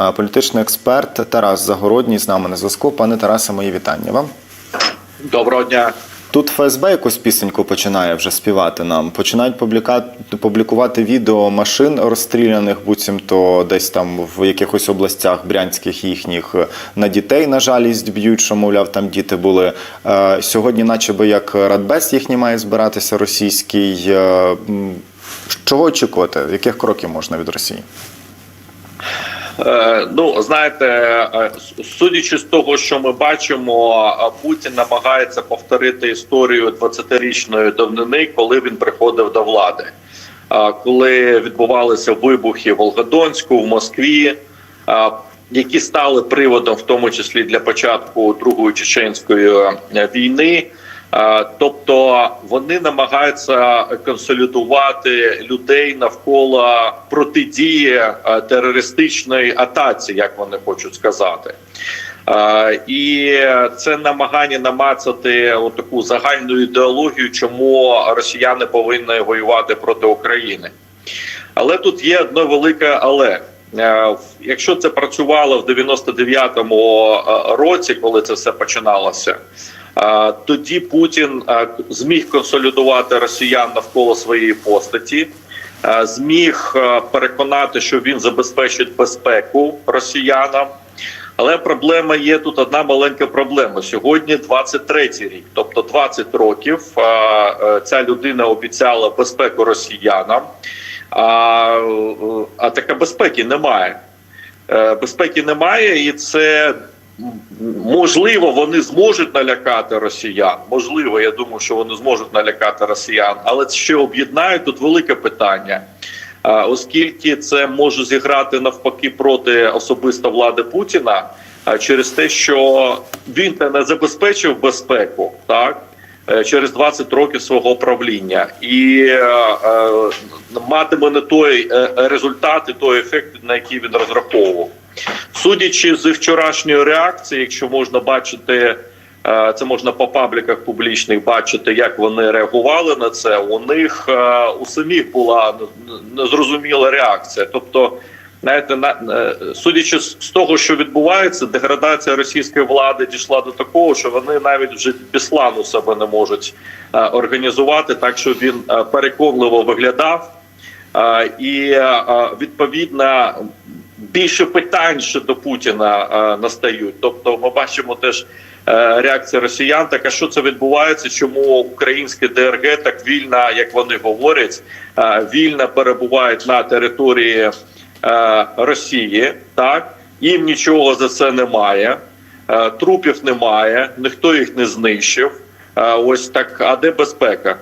е, політичний експерт Тарас Загородній з нами на зв'язку. Пане Тарасе, мої вітання вам. Доброго дня. Тут ФСБ якусь пісеньку починає вже співати нам. Починають публікувати відео машин розстріляних, буцімто десь там в якихось областях брянських їхніх на дітей, на жалість, б'ють, що мовляв, там діти були. Е, сьогодні, наче би як Радбез їхній має збиратися російський. Е, чого очікувати? Яких кроків можна від Росії? Е, ну знаєте, е, судячи з того, що ми бачимо, е, Путін намагається повторити історію 20-річної давнини, коли він приходив до влади. Коли відбувалися вибухи в Волгодонську, в Москві, які стали приводом, в тому числі для початку Другої чеченської війни. Е, Тобто вони намагаються консолідувати людей навколо протидії е, терористичної атаці, як вони хочуть сказати. Е, І це намагання намацати таку загальну ідеологію, чому росіяни повинні воювати проти України. Але тут є одне велике але. Якщо це працювало в 99-му е, році, коли це все починалося, тоді Путін зміг консолідувати росіян навколо своєї постаті, зміг переконати, що він забезпечить безпеку росіянам. Але проблема є тут одна маленька проблема. Сьогодні 23-й рік, тобто 20 років. е, Ця людина обіцяла безпеку росіянам, а, а така безпеки немає. Е, Безпеки немає, і це можливо вони зможуть налякати росіян. Можливо, я думаю, що вони зможуть налякати росіян, але ще об'єднають тут велике питання. Оскільки це може зіграти навпаки проти особисто влади Путіна, через те, що він не забезпечив безпеку, так е, через 20 років свого правління, і е, е, матиме не той е, результат і той ефект, на який він розраховував. Судячи з вчорашньої реакції, якщо можна бачити. е, Це можна по пабліках публічних бачити, як вони реагували на це. У них е, у самих була незрозуміла реакція. Тобто, знаєте, на е, судячи з того, що відбувається, деградація російської влади дійшла до такого, що вони навіть вже Біслану себе не можуть організувати, так що він переконливо виглядав. І відповідно більше питань ще до Путіна е, настають. Тобто, ми бачимо теж е, реакція росіян. Така що це відбувається? Чому українське ДРГ так вільно, як вони говорять, е, вільно перебувають на території Росії? Так їм нічого за це немає, трупів немає, ніхто їх не знищив. Ось так, а де безпека?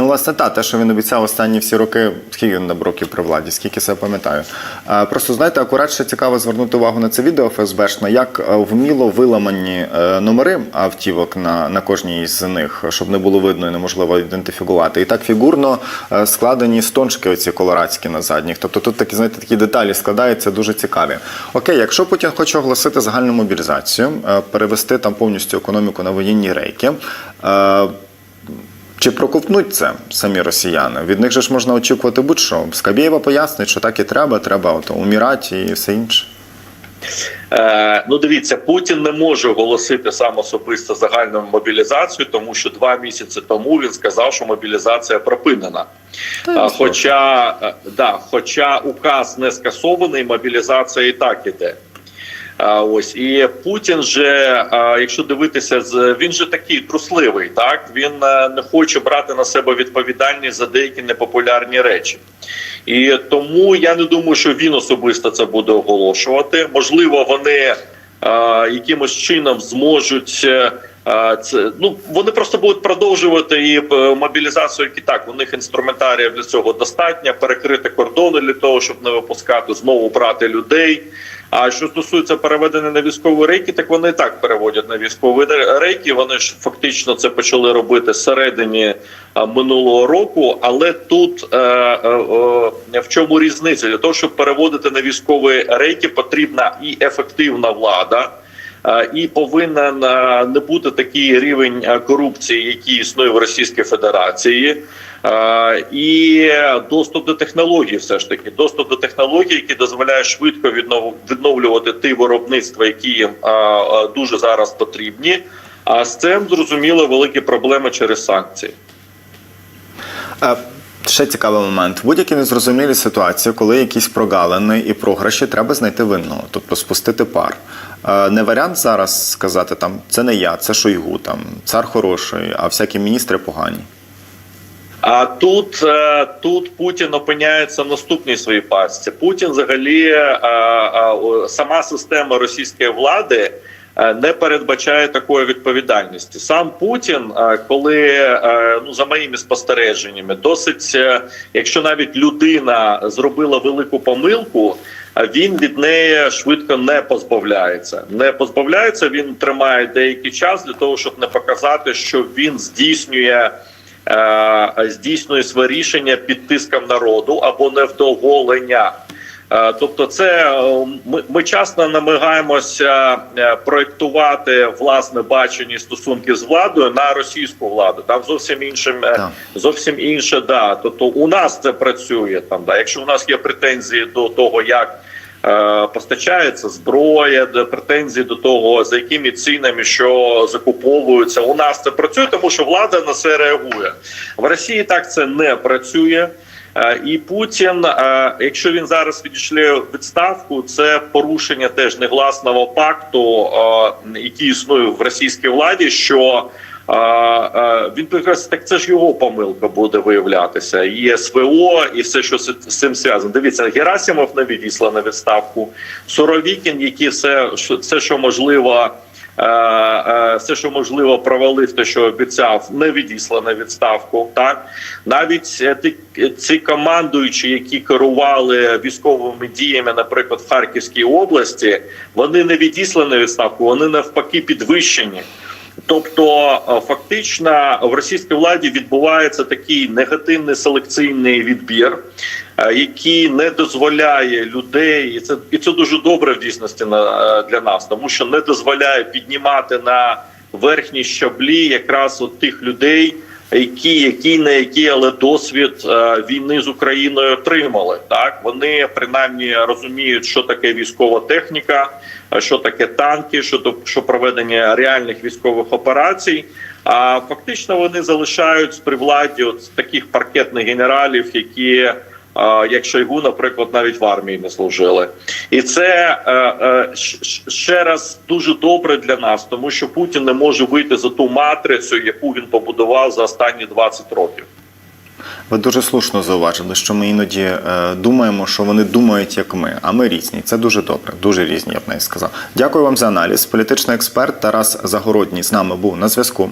Ну, власне, та, те, що він обіцяв останні всі роки, скільки він там років при владі, скільки себе пам'ятаю. Просто знаєте, акурат ще цікаво звернути увагу на це відео ФСБшне, як е, вміло виламані е, номери автівок на, на кожній з них, щоб не було видно і неможливо ідентифікувати. І так фігурно е, складені стончики оці колорадські на задніх. Тобто тут такі, знаєте, такі деталі складаються дуже цікаві. Окей, якщо Путін хоче оголосити загальну мобілізацію, е, перевести там повністю економіку на воєнні рейки. Е, чи проковтнуть це самі росіяни? Від них же ж можна очікувати будь-що. Скабєєва пояснить, що так і треба, треба от, умирати і все інше. Е, ну, дивіться, Путін не може оголосити сам особисто загальну мобілізацію, тому що два місяці тому він сказав, що мобілізація припинена. А, хоча е, да, хоча указ не скасований, мобілізація і так іде. Ось і Путін же, якщо дивитися, він же такий трусливий, так він е, не хоче брати на себе відповідальність за деякі непопулярні речі. І тому я не думаю, що він особисто це буде оголошувати. Можливо, вони е, якимось чином зможуть. е, Це ну вони просто будуть продовжувати і мобілізацію. як і так у них інструментарія для цього достатньо перекрити кордони для того, щоб не випускати знову брати людей. А що стосується переведення на військові рейки, так вони і так переводять на військові рейки. Вони ж фактично це почали робити середині минулого року. Але тут е, е, е, в чому різниця? Для того, щоб переводити на військові рейки, потрібна і ефективна влада. І повинен не бути такий рівень корупції, який існує в Російській Федерації. І доступ до технологій, все ж таки, доступ до технологій, які дозволяє швидко віднов- відновлювати ті виробництва, які їм дуже зараз потрібні. А з цим зрозуміло великі проблеми через санкції. Ще цікавий момент. Будь-якій незрозумілій ситуації, коли якісь прогалини і програші, треба знайти винного, тобто спустити пар. Не варіант зараз сказати там це не я, це Шойгу, там цар хороший, а всякі міністри погані. А тут, е, тут Путін опиняється в наступній своїй пастці. Путін, взагалі, е, е, сама система російської влади. Не передбачає такої відповідальності. Сам Путін, коли ну за моїми спостереженнями, досить, якщо навіть людина зробила велику помилку, він від неї швидко не позбавляється. Не позбавляється. Він тримає деякий час для того, щоб не показати, що він здійснює е, здійснює своє рішення під тиском народу або невдоволення. Е, Тобто, це е, ми, ми часто намагаємося е, проєктувати власне бачення і стосунки з владою на російську владу. Там зовсім іншим Так. зовсім інше. Да, тобто у нас це працює там. Да, якщо у нас є претензії до того, як е, постачається зброя, претензії до того, за якими цінами що закуповуються. У нас це працює, тому що влада на це реагує. В Росії так це не працює. Е, І Путін, е, якщо він зараз відійшли відставку, це порушення теж негласного пакту, е, який існує в російській владі. що він прекрасно так це ж його помилка буде виявлятися. І СВО, і все, що з цим зв'язано. Дивіться, Герасимов не відійшла на відставку. Суровікін, який все, все, що можливо. Е, е, Все, що можливо, провалив те, що обіцяв, не відійшла на відставку. Так навіть е, ці командуючі, які керували військовими діями, наприклад, в Харківській області, вони не відійшли на відставку, вони навпаки підвищені. Тобто, фактично в російській владі відбувається такий негативний селекційний відбір, який не дозволяє людей, і це і це дуже добре в дійсності на е, для нас, тому що не дозволяє піднімати на верхні щаблі якраз от тих людей, які, які не які, але досвід е, війни з Україною отримали. Так вони принаймні розуміють, що таке військова техніка, е, що таке танки, що що проведення реальних військових операцій. А фактично вони залишають при владі от таких паркетних генералів, які е, як Шойгу, наприклад, навіть в армії не служили, і це е, е, ще раз дуже добре для нас, тому що Путін не може вийти за ту матрицю, яку він побудував за останні 20 років. Ви дуже слушно зауважили, що ми іноді е, думаємо, що вони думають як ми, а ми різні. Це дуже добре, дуже різні, я б навіть сказав. Дякую вам за аналіз. Політичний експерт Тарас Загородній з нами був на зв'язку.